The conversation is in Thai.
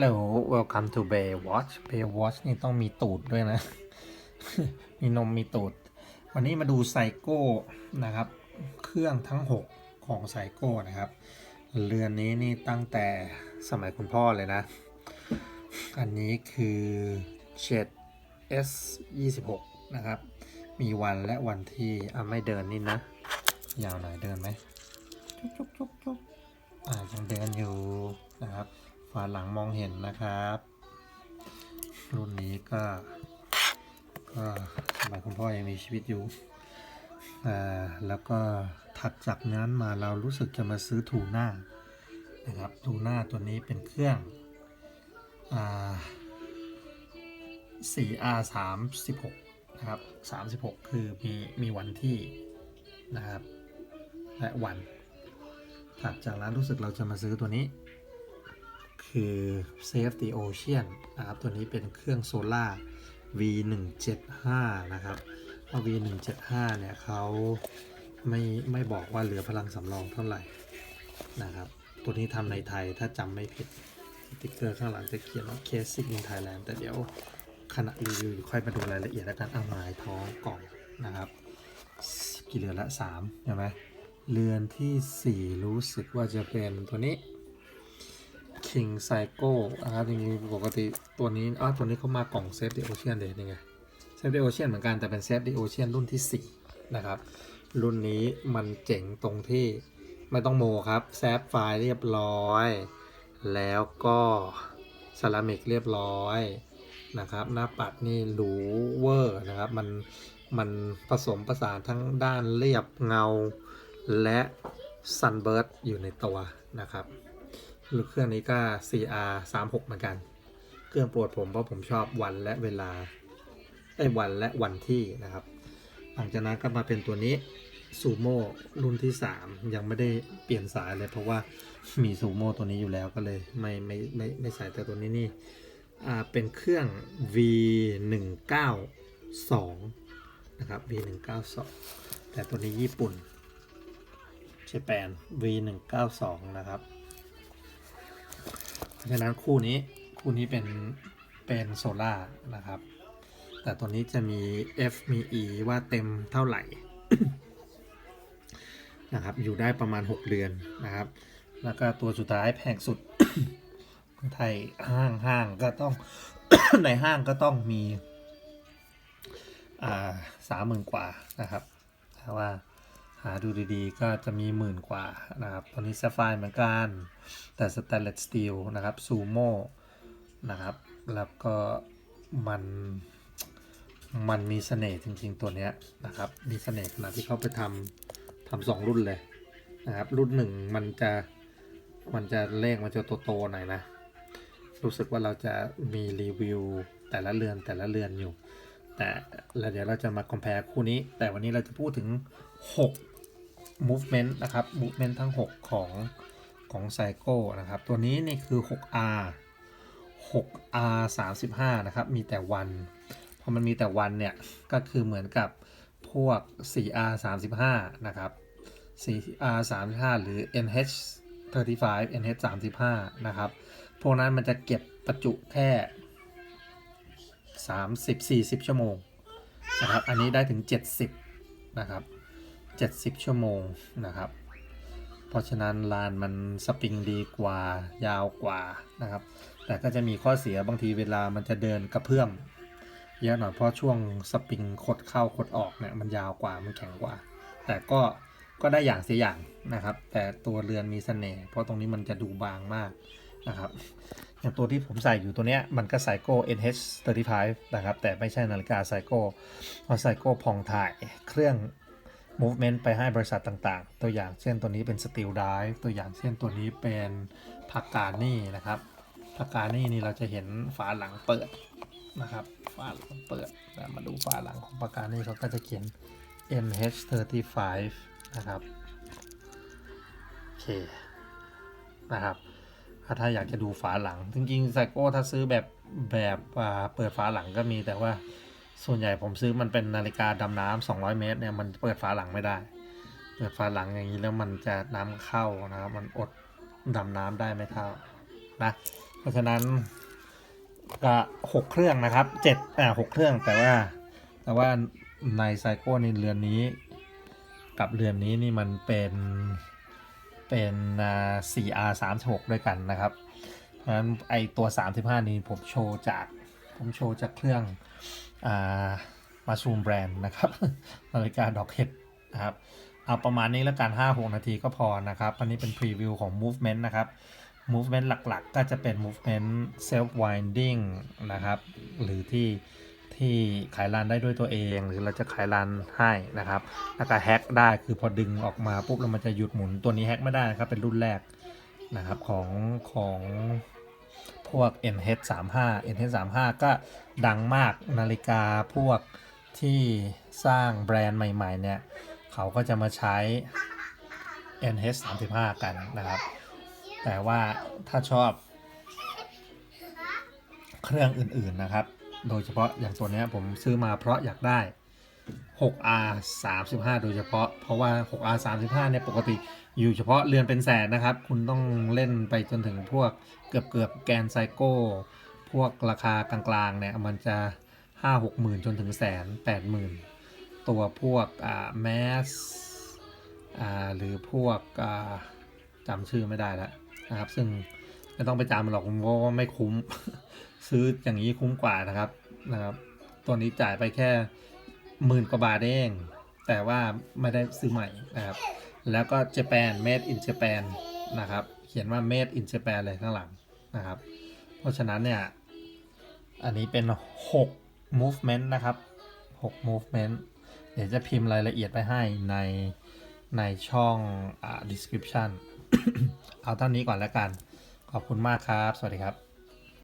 Hello welcome to Bay Watch Bay Watch นี่ต้องมีตูดด้วยนะ มีนมมีตูด วันนี้มาดูไซโก้นะครับ เครื่องทั้ง 6 ของไซโก้นะครับ เรือนนี้นี่ตั้งแต่สมัยคุณพ่อเลยนะ อันนี้คือเจ็ด S 26นะครับ มีวันและวันที่อะไม่เดินนี่นะ ยาวหน่อยเดินไหมจุ๊บจุ๊บจุ๊บจุ๊บอ่ายังเดินอยู่นะครับาหลังมองเห็นนะครับ รุ่นนี้ก็ก็สมัยคุณพ่อยังมีชีวิตอยู่อ่แล้วก็ถัดจากนั้นมาเรารู้สึกจะมาซื้อทูน่านะครับทูน่าตัวนี้เป็นเครื่องอ 4R 36นะครับ36 คือมีมีวันที่นะครับ และวัน ถัดจากนั้นรู้สึกเราจะมาซื้อตัวนี้ คือ Save the Ocean นะครับ ตัวนี้เป็นเครื่องโซล่า V175 นะครับเพราะ V175 เนี่ยเขาไม่ไม่บอกว่าเหลือพลังสำรองเท่าไหร่นะครับ ตัวนี้ทำในไทยถ้าจำไม่ผิดสติ๊กเกอร์ข้างหลังจะเขียนว่า Casing in Thailand แต่เดี๋ยวขณะรีวิวค่อยมาดูรายละเอียดแล้วกันเอาหมายท้องกล่องนะครับกี่เรือนละ3ใช่ไหมเรือนทีสี่4 รู้สึกว่าจะเป็นตัวนี้ King Psycho นะครับจริงๆปกติตัวนี้อ้าตัวนี้เขามากล่อง Save the Ocean เดี๋ยวนี่ไง Save the Ocean เหมือนกันแต่เป็น Save the Ocean รุ่นที่ 4 นะครับ รุ่นนี้มันเจ๋งตรงที่ไม่ต้องโมครับแซฟไฟล์เรียบร้อย แล้วก็ซารามิกเรียบร้อยนะครับ หน้าปัดนี่หรูเวอร์นะครับมันมันผสมผสานทั้งด้านเรียบเงาและซันเบิร์ดอยู่ในตัวนะครับ หรือเครื่องนี้ก็ CR 3 6เหมือนกัน เครื่องโปรดผมเพราะผมชอบวันและเวลาไอ้วันและวันที่นะครับ หลังจากนั้นก็มาเป็นตัวนี้ซูโม่รุ่นที่ 3 ยังไม่ได้เปลี่ยนสายเลยเพราะว่ามีซูโม่ตัวนี้อยู่แล้วก็เลยไม่ไม่ไม่ไม่ใส่แต่ตัวนี้นี่อ่าเป็นเครื่อง V 1 9 2นะครับ V 1 9 2แต่ตัวนี้ญี่ปุ่นเจแปน V 1 9 2นะครับ ราะฉะนั้นคู่นี้คู่นี้เป็นเป็นโซล่านะครับ แต่ตัวนี้จะมี F มี E ว่าเต็มเท่าไหร่นะครับ อยู่ได้ประมาณ 6 เดือนนะครับ แล้วก็ตัวสุดท้ายแพงสุดไทยห้างห้างก็ต้องในห้างก็ต้องมีอ่าสามหมื่นกว่านะครับแต่ว่า หาดูดีๆ ก็จะมีหมื่นกว่านะครับ ตัวนี้ s ซฟ i r e เหมือนกัน แต่สแตนเลสสตีลนะครับซูโม่นะครับ แล้วก็มันมันมีเสน่ห์จริงๆตัวเนี้ยนะครับ มีเสน่ห์ขนาดที่เขาไปทำทำสองรุ่นเลยนะครับ รุ่นหนึ่งมันจะมันจะเลขมันจะโตๆหน่อยนะ รู้สึกว่าเราจะมีรีวิวแต่ละเรือนแต่ละเรือนอยู่ แต่แล้วเดี๋ยวเราจะมา compare คู่นี้ แต่วันนี้เราจะพูดถึง 6 movement นะครับ movement ทั้ง 6 ของของไซโก้นะครับ ตัวนี้นี่คือ 6R 6R 35 นะครับ มีแต่วันพอมันมีแต่วันเนี่ย ก็คือเหมือนกับพวก 4R 35 นะครับ 4R 35 หรือ NH 35 NH 35 นะครับ พวกนั้นมันจะเก็บประจุแค่ 30-40 ชั่วโมงนะครับ อันนี้ได้ถึง 70 นะครับ 70 ชั่วโมงนะครับ เพราะฉะนั้นลานมันสปริงดีกว่ายาวกว่านะครับ แต่ก็จะมีข้อเสียบางทีเวลามันจะเดินกระเพื่อมเยอะหน่อยเพราะช่วงสปริงคดเข้าคดออกเนี่ยมันยาวกว่ามันแข็งกว่า แต่ก็ก็ได้อย่างเสียอย่างนะครับ แต่ตัวเรือนมีเสน่ห์เพราะตรงนี้มันจะดูบางมากนะครับอย่างตัวที่ผมใส่อยู่ตัวเนี้ยมันก็ไซโก้ NH 35 นะครับ แต่ไม่ใช่นาฬิกาไซโก้เพราะไซโก้พองถ่ายเครื่อง movement ไปให้บริษัทต่างๆ ตัวอย่างเช่นตัวนี้เป็น steel drive ตัวอย่างเช่นตัวนี้เป็นพักการนี่นะครับพักการนี่นี่เราจะเห็นฝาหลังเปิดนะครับ ฝาหลังเปิดมาดูฝาหลังของพักการนี่เขาก็จะเขียน NH 35 นะครับโอเคนะครับถ้าอยากจะดูฝาหลัง จริงๆไซโก้ถ้าซื้อแบบแบบอ่าเปิดฝาหลังก็มีแต่ว่า ส่วนใหญ่ผมซื้อมันเป็นนาฬิกาดำน้ำ200เมตรเนี่ยมันเปิดฝาหลังไม่ได้ เปิดฝาหลังอย่างนี้แล้วมันจะน้ำเข้านะครับ มันอดดำน้ำได้ไม่เท่านะ เพราะฉะนั้นก็หกเครื่องนะครับเจ็ดอ่าหกเครื่องแต่ว่า แต่ว่าในไซโก้ในเรือนนี้ กับเรือนนี้นี่มันเป็นเป็น 4R 36 ด้วยกันนะครับ เพราะฉะนั้นไอตัว 35 นี้ผมโชว์จาก ผมโชว์จากเครื่องอ่ามาซูมแบรนด์นะครับนาฬิกาดอกเห็ดนะครับเอาประมาณนี้แล้วกัน5-6นาทีก็พอนะครับ อันนี้เป็นพรีวิวของ movement นะครับ movement หลักๆ ก็จะเป็น movement self winding นะครับ หรือที่ที่ขายรันได้ด้วยตัวเอง หรือเราจะขายรันให้นะครับ แล้วก็แฮกได้คือพอดึงออกมาปุ๊บแล้วมันจะหยุดหมุนตัวนี้แฮกไม่ได้นะครับเป็นรุ่นแรกนะครับของของ พวก NH35 NH35 ก็ดังมากนาฬิกาพวกที่สร้างแบรนด์ใหม่ๆ เนี่ย เขาก็จะมาใช้ NH35 กันนะครับ แต่ว่าถ้าชอบเครื่องอื่นๆนะครับ โดยเฉพาะอย่างตัวเนี้ยผมซื้อมาเพราะอยากได้ 6R 35 โดยเฉพาะ เพราะว่า 6R 35เนี่ยปกติอยู่เฉพาะเรือนเป็นแสนนะครับ คุณต้องเล่นไปจนถึงพวกเกือบเกือบแกนไซโก้ พวกราคากลางๆเนี่ยมันจะ 5 6หมื่นจนถึงแสนแปดหมื่นตัวพวกอ่าแมสอ่าหรือพวกอ่าจำชื่อไม่ได้แล้วนะครับ ซึ่งไม่ต้องไปจำมันหรอกผมว่าไม่คุ้ม ซื้ออย่างนี้คุ้มกว่านะครับนะครับ ตัวนี้จ่ายไปแค่ หมื่นกว่าบาทเอง แต่ว่าไม่ได้ซื้อใหม่นะครับ แล้วก็ Japan made in Japan นะครับ เขียนว่า made in Japan เลยข้างหลังนะครับ เพราะฉะนั้นเนี่ย อันนี้เป็น 6 movement นะครับ 6 movement เดี๋ยวจะพิมพ์รายละเอียดไปให้ในในช่องอ description เอาเท่านี้ก่อนแล้วกัน ขอบคุณมากครับ สวัสดีครับ